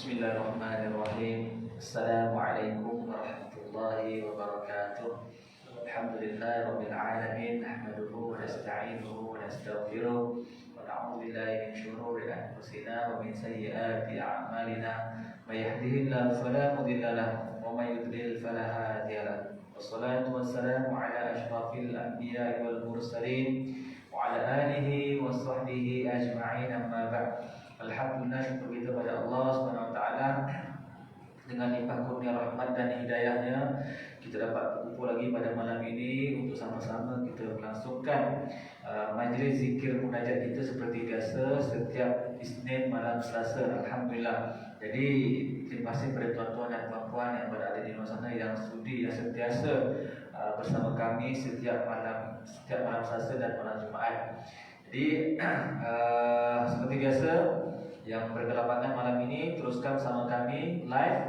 بسم الله الرحمن الرحيم السلام عليكم ورحمة الله وبركاته الحمد لله رب العالمين نحمده ونستعينه ونستغفره ونعوذ بالله من شرور أنفسنا ومن سيئات أعمالنا من يهده الله فلا مضل له ومن يضلل فلا هادي له والصلاة والسلام على أشرف الأنبياء والمرسلين وعلى آله وصحبه أجمعين أما بعد Alhamdulillah syukur kita pada Allah Subhanahu Wa Taala. Dengan limpah kurnia rahmat dan hidayahnya kita dapat berkumpul lagi pada malam ini untuk sama-sama kita melangsungkan uh, majlis zikir munajat kita seperti biasa setiap Isnin malam Selasa Alhamdulillah. Jadi terima kasih kepada tuan-tuan dan puan-puan yang berada di luar sana yang sudi yang sentiasa uh, bersama kami setiap malam setiap malam Selasa dan malam Jumaat. Jadi uh, seperti biasa yang berkelapangan malam ini teruskan bersama kami live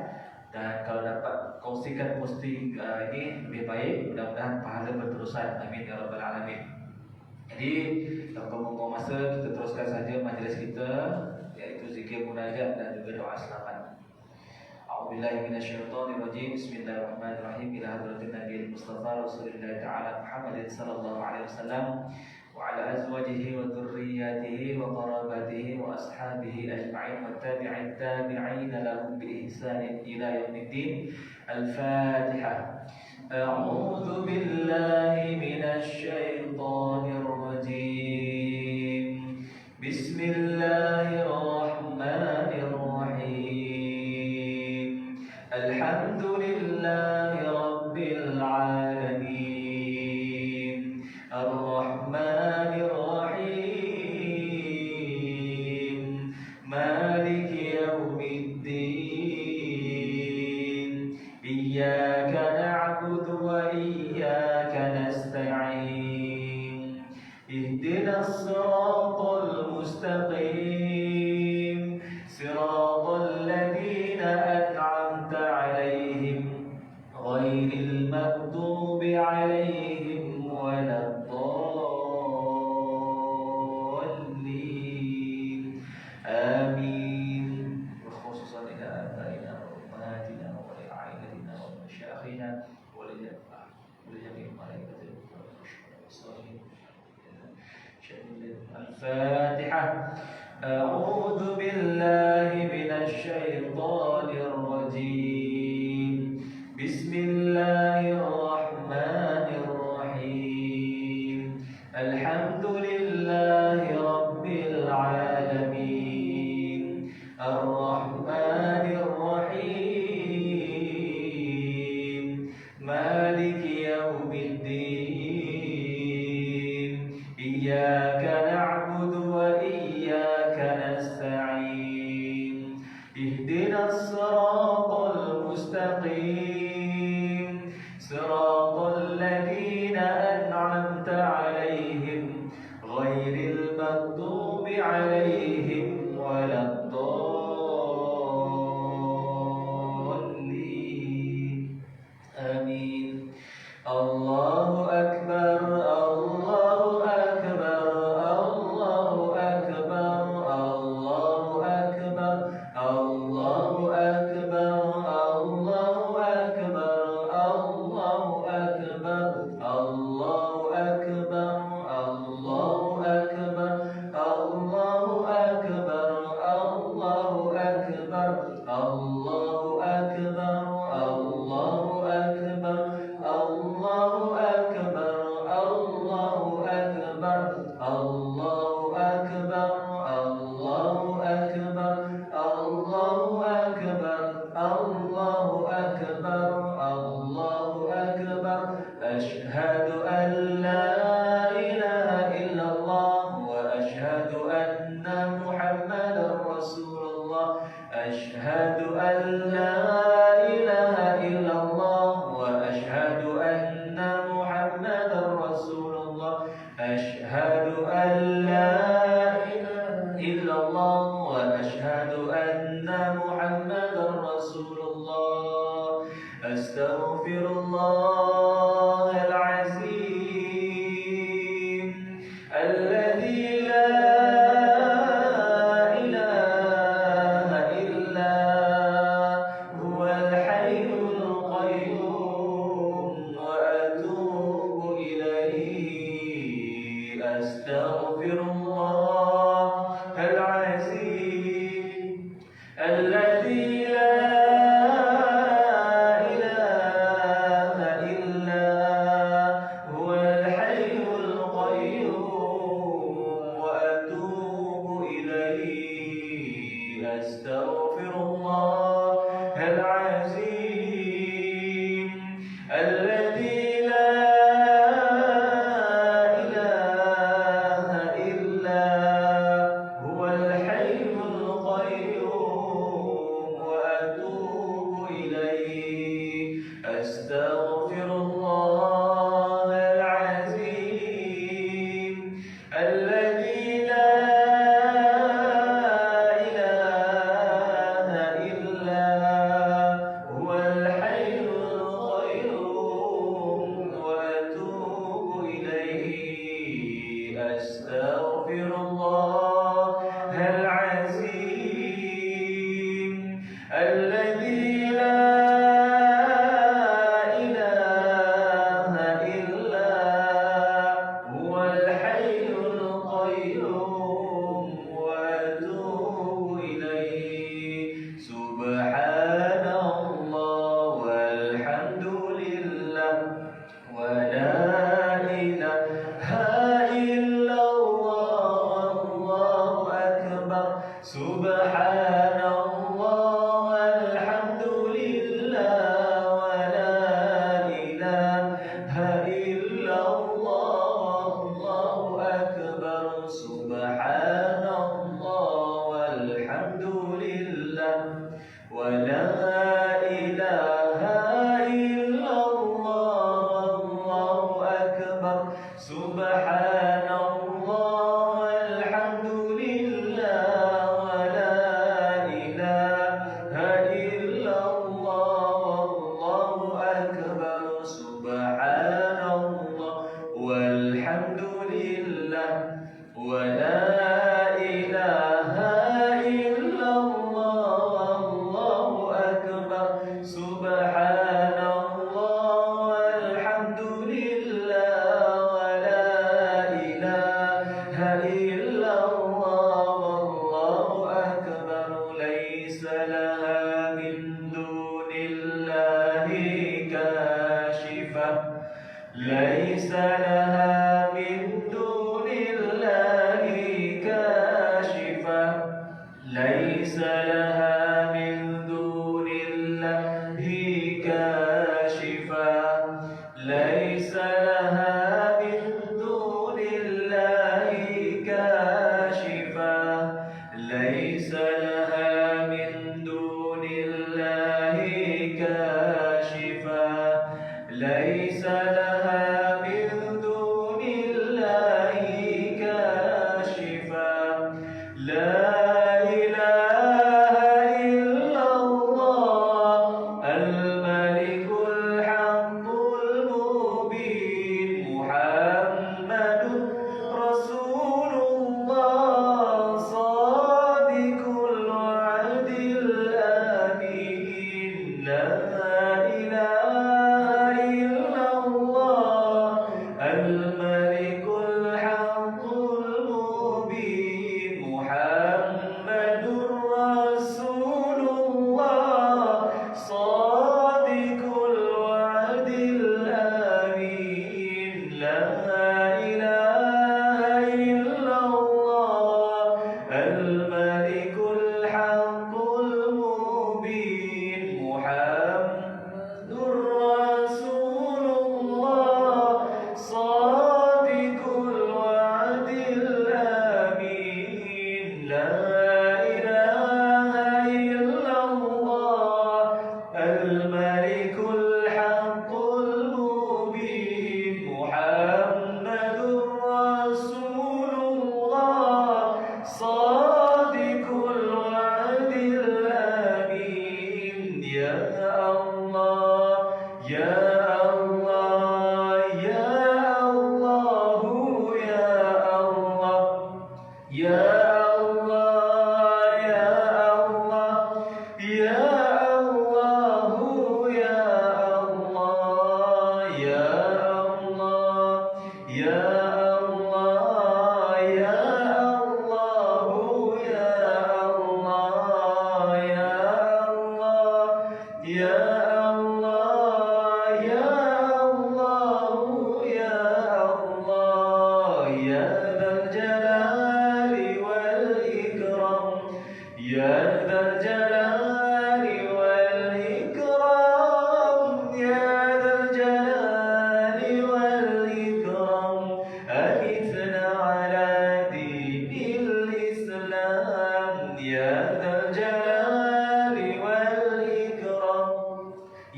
dan kalau dapat kongsikan posting uh, ini lebih baik mudah-mudahan pahala berterusan amin ya rabbal alamin. Jadi tanpa membuang masa kita teruskan saja majlis kita iaitu zikir munajat dan juga doa selamat. A'udzubillahi minasyaitonirrajim. Bismillahirrahmanirrahim. Ila hadratin Nabi Mustafa Rasulullah taala Muhammad sallallahu alaihi wasallam. وعلى أزواجه وذرياته وقرابته وأصحابه أجمعين والتابع التابعين لهم بإحسان إلى يوم الدين. الفاتحة. أعوذ بالله من الشيطان الرجيم. بسم الله الرحمن uh, عليهم غير المغضوب عليهم ألا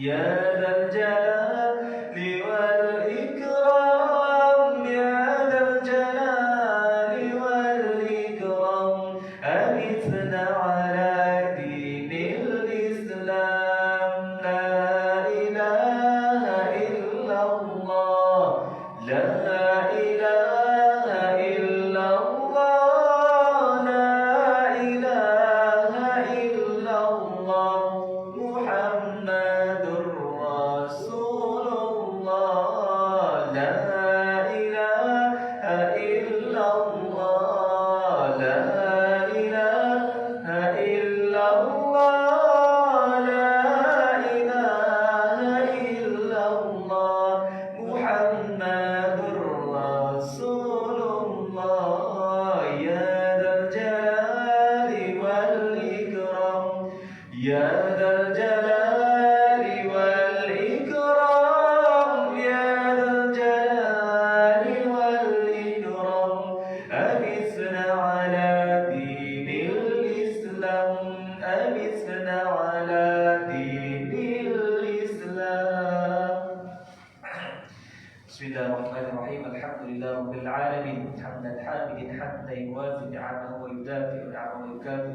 Yeah. Yeah.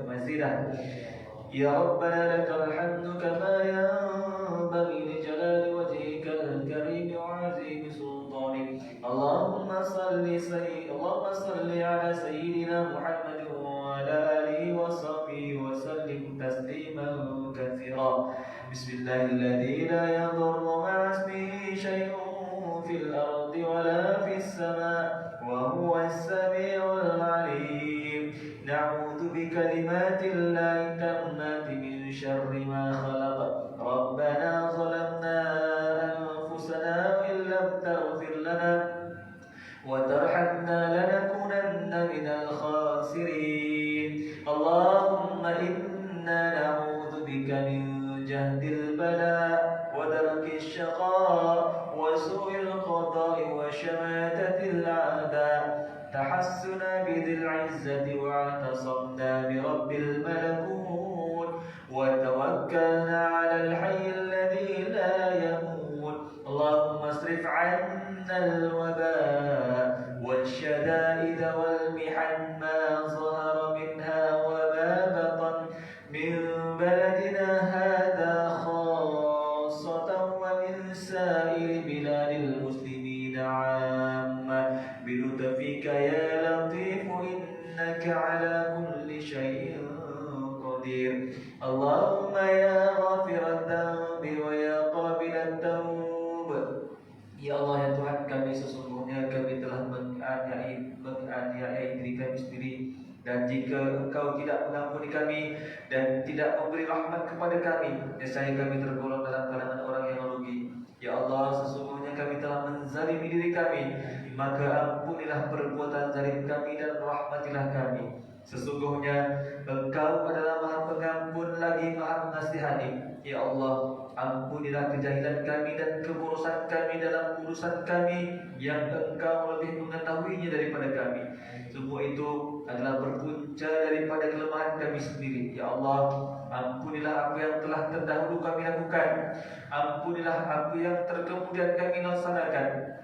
مزيدة. يا ربنا لك الحمد كما ينبغي لجلال وجهك الكريم وعظيم سلطانك. اللهم صل اللهم صل على سيدنا محمد وعلى آله وصحبه وسلم تسليما كثيرا. بسم الله الذي لا يضر جهد البلاء ودرك الشقاء وسوء القضاء وشماتة الأعداء. تحسنا بذي العزة واعتصمنا برب الملكوت بلاد المسلمين عامة بلطفك يا لطيف إنك على كل شيء قدير اللهم يا غافر الذنب ويا قابل التوب Ya Allah ya Tuhan kami sesungguhnya kami telah menganiayai menganiayai diri kami sendiri dan jika Engkau tidak mengampuni kami dan tidak memberi rahmat kepada kami nescaya kami tergolong dalam kalangan orang yang merugi Ya Allah sesungguhnya kami maka ampunilah perbuatan zalim kami dan rahmatilah kami. Sesungguhnya Engkau adalah maha pengampun lagi maha menasihani Ya Allah Ampunilah kejahilan kami dan keburusan kami dalam urusan kami Yang Engkau lebih mengetahuinya daripada kami. Semua itu adalah berpunca daripada kelemahan kami sendiri. Ya Allah Ampunilah apa yang telah terdahulu kami lakukan. Ampunilah apa yang terkemudian kami laksanakan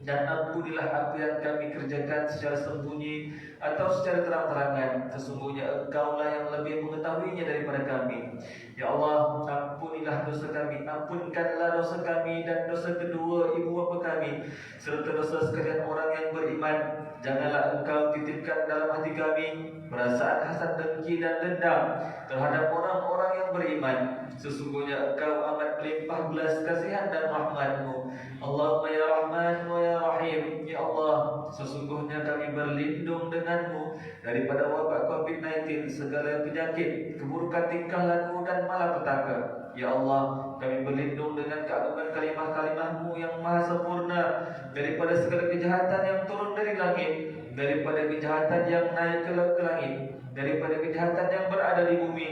dan ampunilah apa yang kami kerjakan secara sembunyi atau secara terang-terangan. Sesungguhnya engkau lah yang lebih mengetahuinya daripada kami. Ya Allah, ampunilah dosa kami. Ampunkanlah dosa kami dan dosa kedua ibu bapa kami. Serta dosa sekalian orang yang beriman. Janganlah engkau titipkan dalam hati kami Perasaan hasad dengki dan dendam Terhadap orang-orang yang beriman. Sesungguhnya engkau amat melimpah belas kasihan dan rahmatmu. Allahumma ya Rahman wa ya Rahim Ya Allah, sesungguhnya kami berlindung denganmu Daripada wabak COVID-19 Segala penyakit, keburukan tingkah laku dan malapetaka. Ya Allah, kami berlindung dengan keagungan kalimah-kalimahmu yang maha sempurna Daripada segala kejahatan yang turun dari langit Daripada kejahatan yang naik ke, langit Daripada kejahatan yang berada di bumi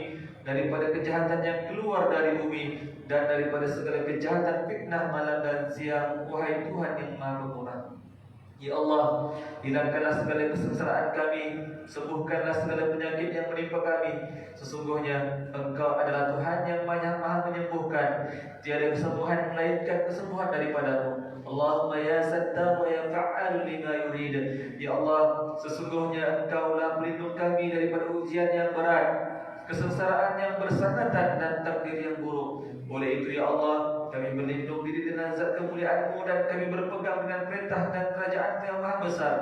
Daripada kejahatan yang keluar dari bumi Dan daripada segala kejahatan fitnah malam dan siang Wahai Tuhan yang maha pemurah. Ya Allah, hilangkanlah segala kesengsaraan kami Sembuhkanlah segala penyakit yang menimpa kami. Sesungguhnya Engkau adalah Tuhan yang banyak maha menyembuhkan. Tiada kesembuhan melainkan kesembuhan daripadamu. Allahumma ya sattar wa ya fa'al lima yurid. Ya Allah, sesungguhnya Engkaulah pelindung kami daripada ujian yang berat Kesengsaraan yang bersangatan dan takdir yang buruk. Oleh itu ya Allah Kami berlindung diri dengan zat kemuliaanmu Dan kami berpegang dengan perintah dan kerajaan yang maha besar.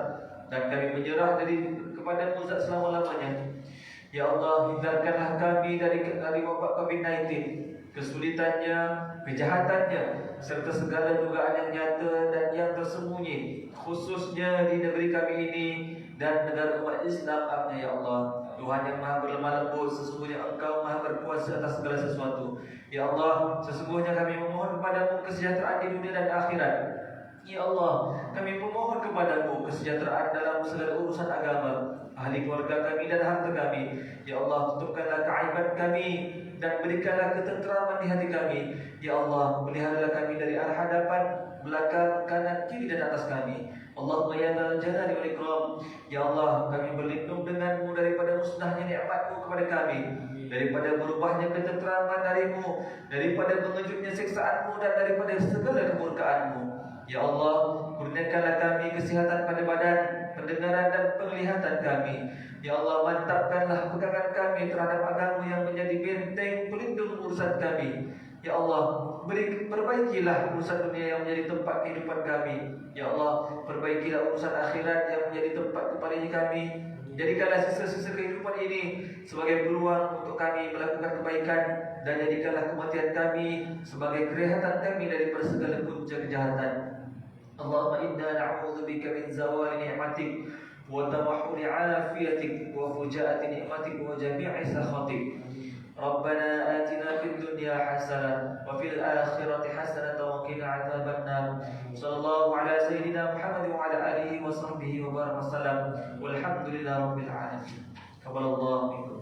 Dan kami menyerah diri kepada zat selama-lamanya. Ya Allah, hindarkanlah kami dari dari wabak COVID-19 Kesulitannya, kejahatannya Serta segala dugaan yang nyata dan yang tersembunyi Khususnya di negeri kami ini Dan negara umat Islam Abnya Ya Allah. Tuhan yang maha berlemah lembut Sesungguhnya engkau maha berkuasa atas segala sesuatu. Ya Allah Sesungguhnya kami memohon kepadamu kesejahteraan di dunia dan akhirat Ya Allah, kami memohon kepadamu kesejahteraan dalam segala urusan agama, ahli keluarga kami dan harta kami. Ya Allah, tutupkanlah keaiban kami dan berikanlah ketenteraman di hati kami. Ya Allah, peliharalah kami dari arah hadapan, belakang, kanan, kiri dan atas kami. Allahumma ya dzal jalali wal ikram. Ya Allah, kami berlindung denganmu daripada musnahnya nikmatmu kepada kami daripada berubahnya ketenteraman darimu daripada mengejutnya siksaanmu dan daripada segala kemurkaanmu Ya Allah, kurniakanlah kami kesihatan pada badan, pendengaran dan penglihatan kami. Ya Allah, mantapkanlah pegangan kami terhadap agama yang menjadi benteng pelindung urusan kami. Ya Allah, beri perbaikilah urusan dunia yang menjadi tempat kehidupan kami. Ya Allah, perbaikilah urusan akhirat yang menjadi tempat kembali kami. Jadikanlah sisa-sisa kehidupan ini sebagai peluang untuk kami melakukan kebaikan dan jadikanlah kematian kami sebagai kerehatan kami dari segala punca kejahatan. اللهم إنا نعوذ بك من زوال نعمتك وتمحر عافيتك وفجاءة نعمتك وجميع سخطك ربنا آتنا في الدنيا حسنة وفي الآخرة حسنة وقنا عذاب النار صلى الله على سيدنا محمد وعلى آله وصحبه وبارك وسلم والحمد لله رب العالمين. قبل الله منكم.